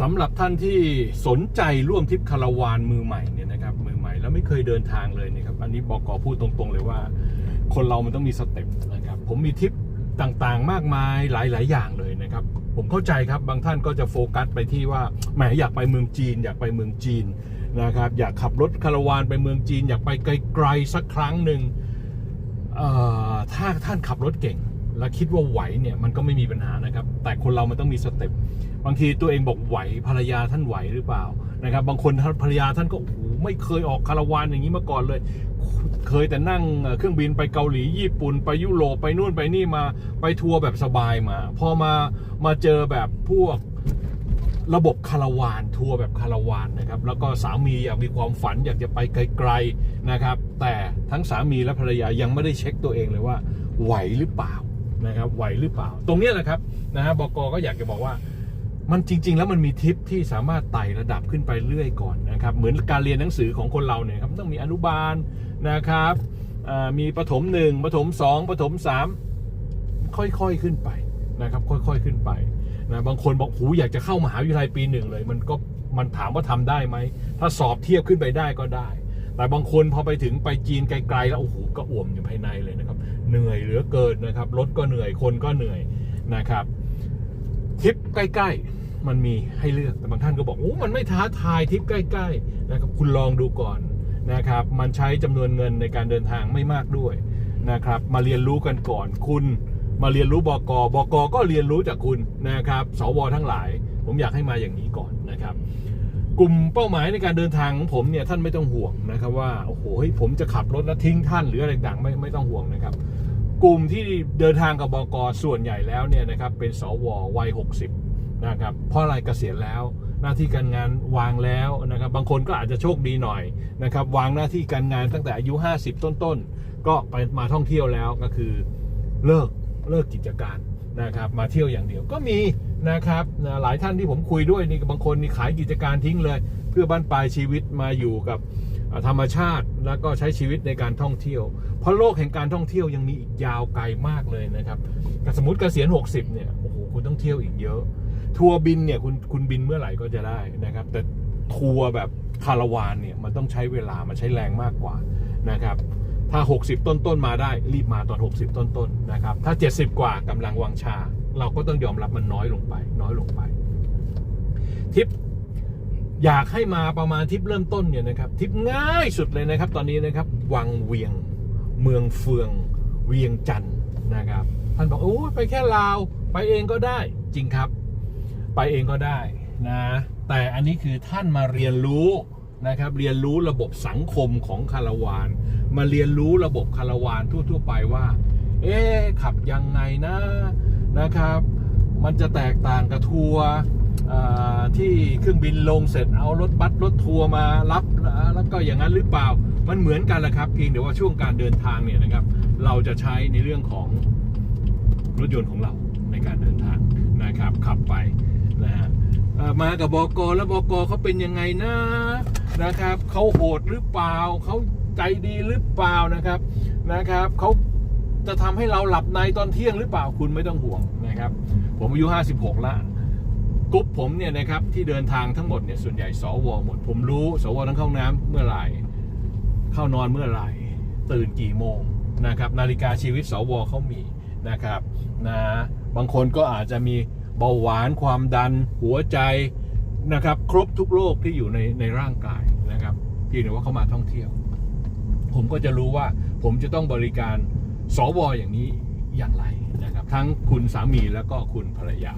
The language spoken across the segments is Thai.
สำหรับท่านที่สนใจร่วมทริปคาราวานมือใหม่เนี่ยนะครับมือใหม่แล้วไม่เคยเดินทางเลยนะครับอันนี้บอกกอพูดตรงๆเลยว่า คนเรามันต้องมีสเต็ปนะครับผมมีทริปต่างๆ มากมายหลาย ๆ อย่างเลยนะครับ ผมเข้าใจครับบางท่านก็จะโฟกัสไปที่ว่าแหมอยากไปเมืองจีน อยากไปเมืองจีนนะครับ อยากขับรถคาราวานไปเมืองจีน อยากไปไกลๆสักครั้งหนึ่งถ้าท่านขับรถเก่ง และคิดว่าไหวเนี่ยมันก็ไม่มีปัญหานะครับ แต่คนเรามันต้องมีสเต็ป บางทีตัวเองบอกไหวภรรยาท่านไหวหรือเปล่านะครับ บางคนท่านภรรยาท่านก็โอ้โหไม่เคยออกคาราวานอย่างนี้มาก่อนเลย เคยแต่นั่งเครื่องบินไปเกาหลีญี่ปุ่น ไปยุโรปไปนู่นไปนี่มาไปทัวร์แบบสบายมา พอมามาเจอแบบพวกระบบคาราวานทัวร์แบบคาราวานนะครับ แล้วก็สามีอยากมีความฝันอยากจะไปไกลๆนะครับ แต่ทั้งสามีและภรรยายังไม่ได้เช็คตัวเองเลยว่าไหวหรือเปล่านะครับไหวหรือเปล่า ตรงนี้แหละครับนะฮะบกก็อยากจะบอกว่า มันจริง ๆ แล้วมันมีทิปที่สามารถไต่ระดับขึ้นไปเรื่อยก่อนนะครับ เหมือนการเรียนหนังสือของคนเราเนี่ยครับต้องมีอนุบาลนะครับมีประถมหนึ่งประถมสองประถมสามค่อยๆขึ้นไปนะครับ ค่อยๆขึ้นไปนะบางคนบอกหูอยากจะเข้ามหาวิทยาลัยปีหนึ่งเลย มันก็มันถามว่าทำได้ไหมถ้าสอบเทียบขึ้นไปได้ก็ได้ แต่บางคนพอไปถึงไปจีนไกลๆแล้วโอ้โหก็อ่วมอยู่ภายในเลยนะครับ เหนื่อยเหลือเกินนะครับรถก็เหนื่อยคนก็เหนื่อยนะครับทริปใกล้ๆ มันมีให้เลือกแต่บางท่านก็บอกโอ้มันไม่ท้าทายทริปใกล้ๆนะครับคุณลองดูก่อนนะครับ มันใช้จำนวนเงินในการเดินทางไม่มากด้วยนะครับ มาเรียนรู้กันก่อน คุณมาเรียนรู้บกบกก็เรียนรู้จากคุณนะครับ สวทั้งหลาย ผมอยากให้มาอย่างนี้ก่อนนะครับ กลุ่มเป้าหมายในการเดินทางของผมเนี่ยท่านไม่ต้องห่วงนะครับ ว่าโอ้โหผมจะขับรถแล้วทิ้งท่านหรืออะไรต่างๆไม่ไม่ต้องห่วงนะครับ กลุ่มที่เดินทางกับบกส่วนใหญ่แล้วเนี่ยนะครับเป็นสววัย60 นะครับ เพราะอะไรเกษียณแล้ว หน้าที่การงานวางแล้วนะครับ บางคนก็อาจจะโชคดีหน่อยนะครับ วางหน้าที่การงานตั้งแต่อายุ 50 ต้นๆ ก็ไปมาท่องเที่ยวแล้วก็คือเลิกเลิกกิจการนะครับ มาเที่ยวอย่างเดียวก็มีนะครับนะหลายท่านที่ผมคุยด้วยนี่บางคนนี่ขายกิจการทิ้งเลย เพื่อบ้านปลายชีวิตมาอยู่กับธรรมชาติแล้วก็ใช้ชีวิตในการท่องเที่ยว เพราะโลกแห่งการท่องเที่ยวยังมีอีกยาวไกลมากเลยนะครับสมมติเกษียณ 60 เนี่ย โอ้โห คุณต้องเที่ยวอีกเยอะ ทัวร์บินเนี่ยคุณคุณบินเมื่อไหร่ก็จะได้นะครับ แต่ทัวร์แบบคาราวานเนี่ยมันต้องใช้เวลามันใช้แรงมากกว่านะครับถ้า 60 ต้นต้นมาได้รีบมาตอน 60 ต้นต้นนะครับ ถ้า 70 กว่ากำลังวังชา เราก็ต้องยอมรับมันน้อยลงไป น้อยลงไปทริปอยากให้มาประมาณทริปเริ่มต้นเนี่ยนะครับทริปง่ายสุดเลยนะครับ ตอนนี้นะครับ วังเวียง เมืองเฟือง เวียงจันทร์นะครับท่านบอกโอ้ยไปแค่ลาวไปเองก็ได้จริงครับ ไปเองก็ได้นะแต่อันนี้คือท่านมาเรียนรู้นะครับเรียนรู้ระบบสังคมของคาราวาน มาเรียนรู้ระบบคาราวานทั่ว ๆ ไปว่า เอ๊ขับยังไงนะนะครับ มันจะแตกต่างกับทัวร์ที่เครื่องบินลงเสร็จเอารถบัสรถทัวร์มารับแล้วก็อย่างนั้นหรือเปล่ามันเหมือนกันแหละครับเพียงแต่ว่าช่วงการเดินทางเนี่ยนะครับ เราจะใช้ในเรื่องของรถยนต์ของเราในการเดินทางนะครับขับไป นะฮะมากับบกแล้วบกเขาเป็นยังไงนะนะครับเขาโหดหรือเปล่าเขาใจดีหรือเปล่านะครับนะครับเขาจะทำให้เราหลับในตอนเที่ยงหรือเปล่าคุณไม่ต้องห่วงนะครับ ผมอายุ 56แล้วกรุ๊ปผมเนี่ยนะครับที่เดินทางทั้งหมดเนี่ยส่วนใหญ่สวหมด ผมรู้สวทั้งเข้าน้ำเมื่อไหร่ เข้านอนเมื่อไหร่ ตื่นกี่โมงนะครับ นาฬิกาชีวิตสวเขามีนะครับนะบางคนก็อาจจะมี เบาหวานความดันหัวใจนะครับ ครบทุกโรคที่อยู่ในในร่างกายนะครับเพียงแต่ว่าเขามาท่องเที่ยว ผมก็จะรู้ว่าผมจะต้องบริการสวอย่างนี้อย่างไรนะครับ ทั้งคุณสามีแล้วก็คุณภรรยา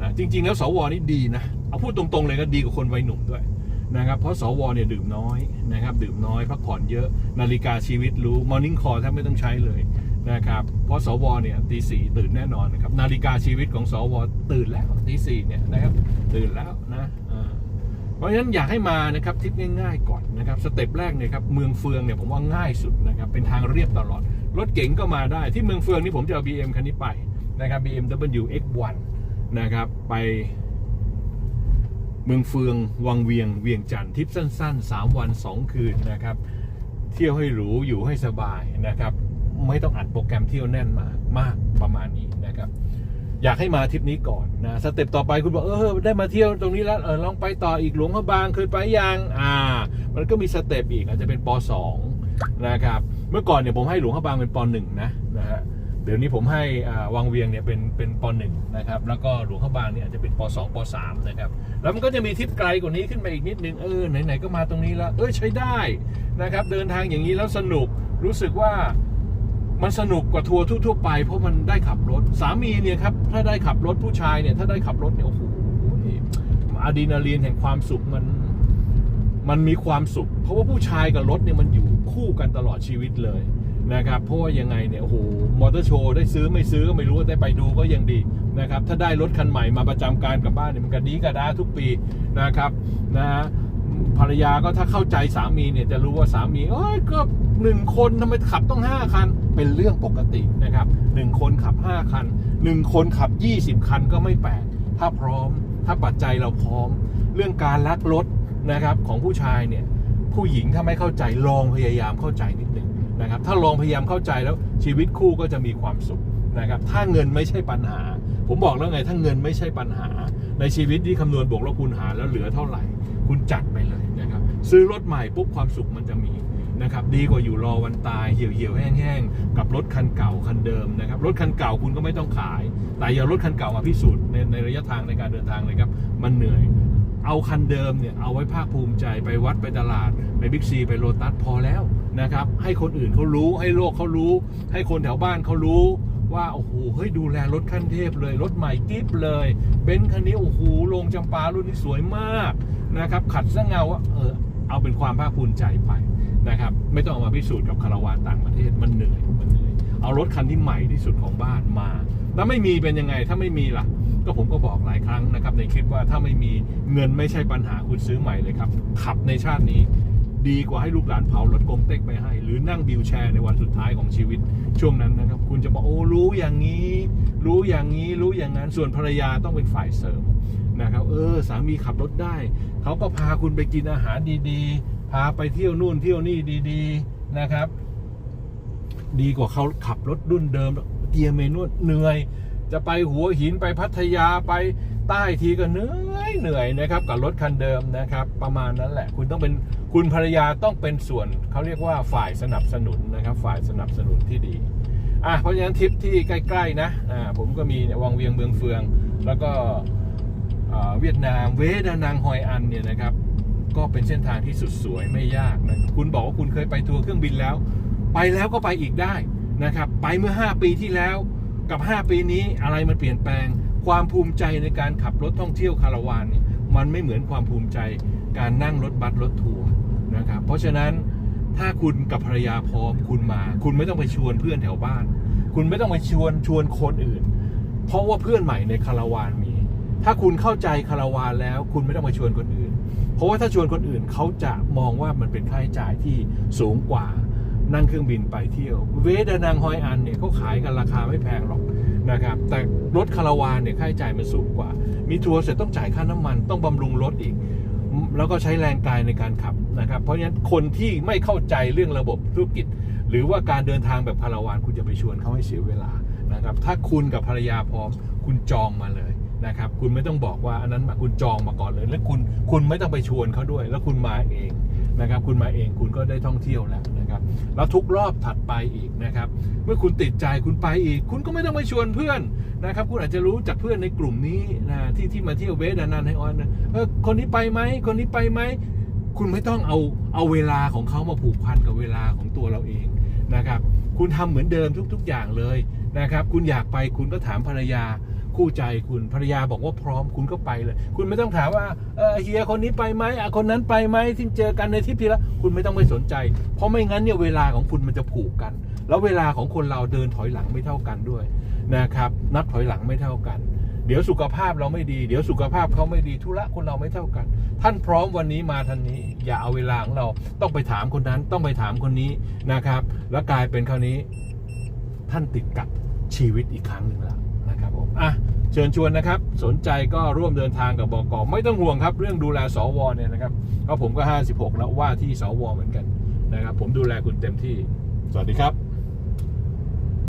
นะจริง ๆ แล้วสวนี่ดีนะเอาพูดตรงๆเลยก็ดีกว่าคนวัยหนุ่มด้วยนะครับเพราะสวเนี่ยดื่มน้อยนะครับดื่มน้อยพักผ่อนเยอะนาฬิกาชีวิตรู้ morning call แทบไม่ต้องใช้เลย นะครับเพราะสวเนี่ยตีสี่ตื่นแน่นอนนะครับนาฬิกาชีวิตของสวตื่นแล้วตีสี่เนี่ยนะครับตื่นแล้วนะเพราะฉะนั้นอยากให้มานะครับทริปง่ายๆก่อนนะครับสเต็ปแรกเนี่ยครับเมืองเฟืองเนี่ยผมว่าง่ายสุดนะครับเป็นทางเรียบตลอด รถเก๋งก็มาได้ที่เมืองเฟืองนี่ผมจะเอา BM คันนี้ไปนะครับ BMW X1 นะครับไปเมืองเฟือง วังเวียง เวียงจันทร์ทริปสั้นๆ 3 วัน 2 คืนนะครับ เที่ยวให้หรู อยู่ให้สบายนะครับ ไม่ต้องอัดโปรแกรมเที่ยวแน่นมากมากประมาณนี้นะครับ อยากให้มาทริปนี้ก่อนนะสเต็ปต่อไปคุณบอกเออได้มาเที่ยวตรงนี้แล้วเออลองไปต่ออีกหลวงพระบางเคยไปยังอ่า มันก็มีสเต็ปอีกอาจจะเป็นป .2 นะครับ เมื่อก่อนเนี่ยผมให้หลวงพระบางเป็นป .1 นะนะฮะเดี๋ยวนี้ผมให้อ่าวังเวียงเนี่ยเป็นเป็นป .1 นะครับ แล้วก็หลวงพระบางเนี่ยอาจจะเป็นป .2 ป .3 นะครับ แล้วมันก็จะมีทริปไกลกว่านี้ขึ้นไปอีกนิดนึง เออ ไหน ๆ ก็มาตรงนี้แล้ว เอ้ยใช้ได้นะครับ เดินทางอย่างนี้แล้วสนุก รู้สึกว่า มันสนุกกว่าทัวร์ทั่วๆไป เพราะมันได้ขับรถ สามีเนี่ยครับ ถ้าได้ขับรถผู้ชายเนี่ย ถ้าได้ขับรถเนี่ยโอ้โหอะดรีนาลีนแห่งความสุขมัน มันมีความสุข เพราะว่าผู้ชายกับรถเนี่ยมันอยู่คู่กันตลอดชีวิตเลยนะครับ เพราะว่ายังไงเนี่ยโอ้โหมอเตอร์โชว์ได้ซื้อไม่ซื้อก็ไม่รู้ได้ไปดูก็ยังดีนะครับ ถ้าได้รถคันใหม่มาประจำการกับบ้านเนี่ยมันก็ดีกระดาทุกปีนะครับนะ ภรรยาก็ถ้าเข้าใจสามีเนี่ยจะรู้ว่าสามีเอ้ยก็หนึ่งคนทำไมขับต้องห้าคัน เป็นเรื่องปกตินะครับหนึ่งคนขับห้าคันหนึ่งคนขับยี่สิบคันก็ไม่แปลกถ้าพร้อม ถ้าปัจจัยเราพร้อม เรื่องการลักรถนะครับของผู้ชายเนี่ยผู้หญิงถ้าไม่เข้าใจลองพยายามเข้าใจนิดหนึ่งนะครับถ้าลองพยายามเข้าใจแล้วชีวิตคู่ก็จะมีความสุขนะครับถ้าเงินไม่ใช่ปัญหาผมบอกแล้วไงถ้าเงินไม่ใช่ปัญหา ในชีวิตที่คำนวณบวกลบคูณหารแล้วเหลือเท่าไหร่ คุณจัดไปเลยนะครับ ซื้อรถใหม่ปุ๊บความสุขมันจะมีนะครับดีกว่าอยู่รอวันตายเหี่ยวเหี่ยวแห้งๆ กับรถคันเก่าคันเดิมนะครับรถคันเก่าคุณก็ไม่ต้องขาย แต่อย่ารถคันเก่ามาพิสูจน์ในในระยะทางในการเดินทางเลยครับ มันเหนื่อยเอาคันเดิมเนี่ยเอาไว้ภาคภูมิใจไปวัดไปตลาด ไปบิ๊กซีไปโลตัสพอแล้วนะครับให้คนอื่นเขารู้ให้โลกเขารู้ ให้คนแถวบ้านเขารู้ ว่าโอ้โหเฮ้ยดูแลรถขั้นเทพเลยรถใหม่กิ๊บเลยเบนซ์คันนี้โอ้โหลงจำปารุ่นนี้สวยมากนะครับ ขัดซะเงาว่าเออเอาเป็นความภาคภูมิใจไปนะครับ ไม่ต้องเอามาพิสูจน์กับคาราวานต่างประเทศมันเหนื่อยมันเหนื่อยเอารถคันที่ใหม่ที่สุดของบ้านมา แล้วไม่มีเป็นยังไงถ้าไม่มีล่ะ ก็ผมก็บอกหลายครั้งนะครับในคลิปว่าถ้าไม่มีเงินไม่ใช่ปัญหาคุณซื้อใหม่เลยครับขับในชาตินี้ ดีกว่าให้ลูกหลานเผารถกงเต็กไปให้ หรือนั่งบิวแชร์ในวันสุดท้ายของชีวิตช่วงนั้นนะครับ คุณจะบอกโอ้รู้อย่างนี้ รู้อย่างนี้รู้อย่างนั้น ส่วนภรรยาต้องเป็นฝ่ายเสริมนะครับเออสามีขับรถได้ เขาก็พาคุณไปกินอาหารดีๆ พาไปเที่ยวนู่นเที่ยวนี่ดีๆนะครับ ดีกว่าเขาขับรถรุ่นเดิมเกียร์เมนวลเหนื่อย จะไปหัวหินไปพัทยาไปใต้ทีก็เหนื่ อยเหนื่อยนะครับกับรถคันเดิมนะครับ ประมาณนั้นแหละ คุณต้องเป็นคุณภรรยาต้องเป็นส่วนเขาเรียกว่าฝ่ายสนับสนุนนะครับ ฝ่ายสนับสนุนที่ดีอะเพราะฉะนั้นทริปที่ใกล้ๆนะอ่าผมก็มีเนี่ยวังเวียงเมืองเฟือง แล้วก็เวียดนามเวดานางฮอยอันเนี่ยนะครับ ก็เป็นเส้นทางที่สุดสวยไม่ยากนะคุณบอกว่าคุณเคยไปทัวร์เครื่องบินแล้ว ไปแล้วก็ไปอีกได้นะครับ ไปเมื่อ 5 ปีที่แล้วกับ 5 ปีนี้อะไรมันเปลี่ยนแปลง ความภูมิใจในการขับรถท่องเที่ยวคาราวานเนี่ยมันไม่เหมือนความภูมิใจการนั่งรถบัสรถทัวร์นะครับเพราะฉะนั้นถ้าคุณกับภรรยาพร้อมคุณมา คุณไม่ต้องไปชวนเพื่อนแถวบ้าน คุณไม่ต้องไปชวนชวนคนอื่น เพราะว่าเพื่อนใหม่ในคาราวานมี ถ้าคุณเข้าใจคาราวานแล้ว คุณไม่ต้องไปชวนคนอื่น เพราะว่าถ้าชวนคนอื่นเขาจะมองว่ามันเป็นค่าใช้จ่ายที่สูงกว่านั่งเครื่องบินไปเที่ยว เวดานางฮอยอันเนี่ยเขาขายกันราคาไม่แพงหรอก นะครับแต่รถคาราวานเนี่ยค่าใช้จ่ายมันสูงกว่า มีทัวร์เสร็จต้องจ่ายค่าน้ำมันต้องบำรุงรถอีก แล้วก็ใช้แรงกายในการขับนะครับ เพราะฉะนั้นคนที่ไม่เข้าใจเรื่องระบบธุรกิจ หรือว่าการเดินทางแบบคาราวานคุณจะไปชวนเขาให้เสียเวลานะครับ ถ้าคุณกับภรรยาพร้อมคุณจองมาเลยนะครับ คุณไม่ต้องบอกว่าอันนั้นมาคุณจองมาก่อนเลย แล้วคุณคุณไม่ต้องไปชวนเขาด้วย แล้วคุณมาเองนะครับ คุณมาเองคุณก็ได้ท่องเที่ยวแล้วนะ แล้วทุกรอบถัดไปอีกนะครับ เมื่อคุณติดใจคุณไปอีก คุณก็ไม่ต้องไปชวนเพื่อนนะครับ คุณอาจจะรู้จากเพื่อนในกลุ่มนี้นะที่ที่มาเที่ยวเวสดานันให้ออนนะเออคนนี้ไปไหมคนนี้ไปไหมคุณไม่ต้องเอาเอาเวลาของเขามาผูกพันกับเวลาของตัวเราเองนะครับ คุณทำเหมือนเดิมทุก ๆ อย่างเลยนะครับ คุณอยากไปคุณก็ถามภรรยา คู่ใจคุณภรรยาบอกว่าพร้อมคุณก็ไปเลย คุณไม่ต้องถามว่าเออเฮียคนนี้ไปไหมอะคนนั้นไปไหมที่เจอกันในทริปที่แล้วคุณไม่ต้องไปสนใจ เพราะไม่งั้นเนี่ยเวลาของคุณมันจะผูกกัน แล้วเวลาของคนเราเดินถอยหลังไม่เท่ากันด้วยนะครับ นับถอยหลังไม่เท่ากันเดี๋ยวสุขภาพเราไม่ดี เดี๋ยวสุขภาพเขาไม่ดีธุระคนเราไม่เท่ากัน ท่านพร้อมวันนี้มาทันนี้ อย่าเอาเวลาของเราต้องไปถามคนนั้นต้องไปถามคนนี้นะครับ แล้วกลายเป็นคราวนี้ ท่านติดกับชีวิตอีกครั้งหนึ่งแล้ว เชิญชวนนะครับ สนใจก็ร่วมเดินทางกับบอกอไม่ต้องห่วงครับ เรื่องดูแลสวเนี่ยนะครับเพราะผมก็ 56 แล้วว่าที่สวเหมือนกันนะครับ ผมดูแลคุณเต็มที่ สวัสดีครับ